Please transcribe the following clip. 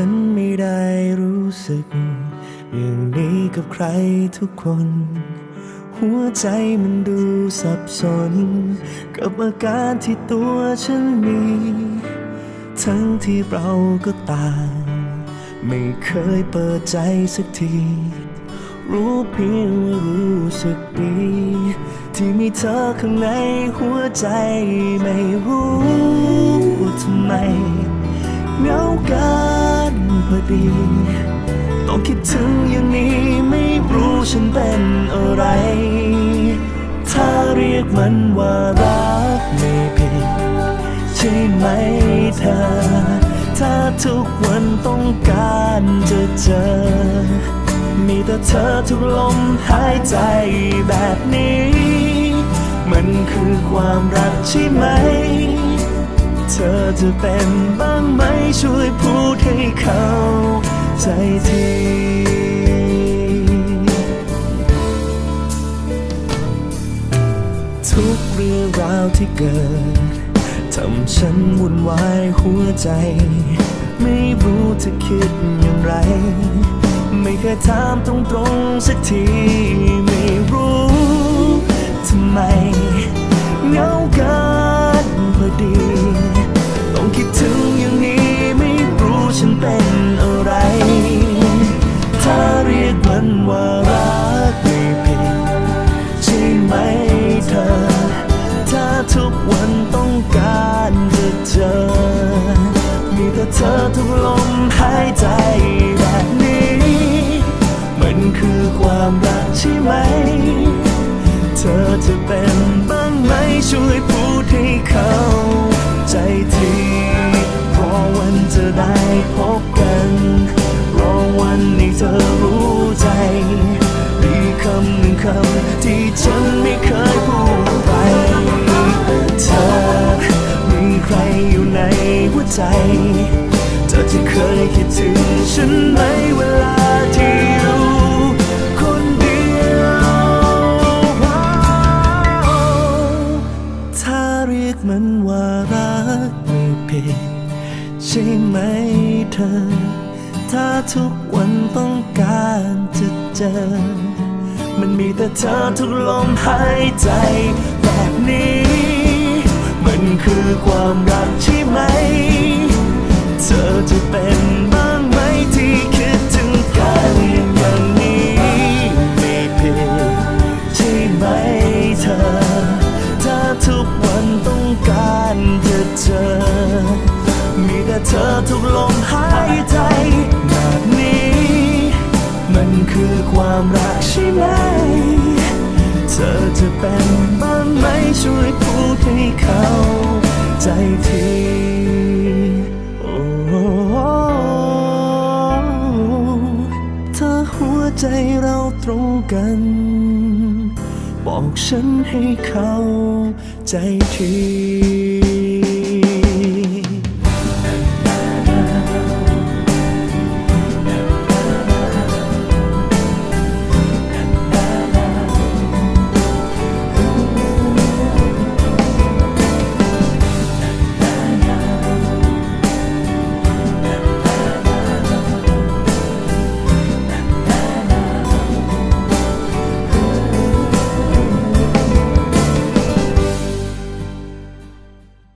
ฉันไม่ได้รู้สึก อย่างนี้กับใครทุกคน หัวใจมันดูสับสน กับอาการที่ตัวฉันมี ทั้งที่เราก็ต่าง ไม่เคยเปิดใจสักทีรู้เพียงว่ารู้สึกดี ที่มีเธอข้างในหัวใจไม่รู้ทำไมเหงากัน พอดีต้องคิดถึงอย่างนี้ไม่รู้ฉันเป็นอะไร ถ้าเรียกมันว่ารักไม่ผิดใช่ไหมเธอ ถ้าทุกวันต้องการจะเจอ มีแต่เธอทุกลมหายใจแบบนี้ มันคือความรักใช่ไหม จะเป็นบ้างไหมช่วยพูดให้เขาใจทีทุกเรื่องราวที่เกิดทำฉันวุ่นวายหัวใจ ไม่รู้เธอคิดอย่างไร ไม่เคยถามตรงๆสักที เธอทุกลมหายใจแบบนี้ มันคือความรักใช่ไหม เธอจะเป็นบ้างไหมช่วยพูดให้เขาใจทีรอวันจะได้พบกันรอวันนี้เธอรู้ใจ มีคำหนึ่งคำที่ฉันไม่เคยพูดไป เธอมีใครอยู่ในหัวใจ ยคิดถึงฉันไหมเวลาที่อยู่คนเดียว ถ้าเรียกมันว่ารักไม่ผิดใช่ไหมเธอ ถ้าทุกวันต้องการจะเจอ มันมีแต่เธอทุกลมหายใจแบบนี้ มันคือความรักใช่ไหม ธอจะเป็นบ้างไหมที่คิดถึงกันอย่างนี้ไม่ผิดใช่ไหมเธอ ถ้าทุกวันต้องการจะเจอ มีแต่เธอทุกลมหายใจแบบนี้ มันคือความรักใช่ไหม เธอจะเป็นบ้างไหมช่วยพูดให้ ใจเราตรงกัน บอกฉันให้เข้าใจที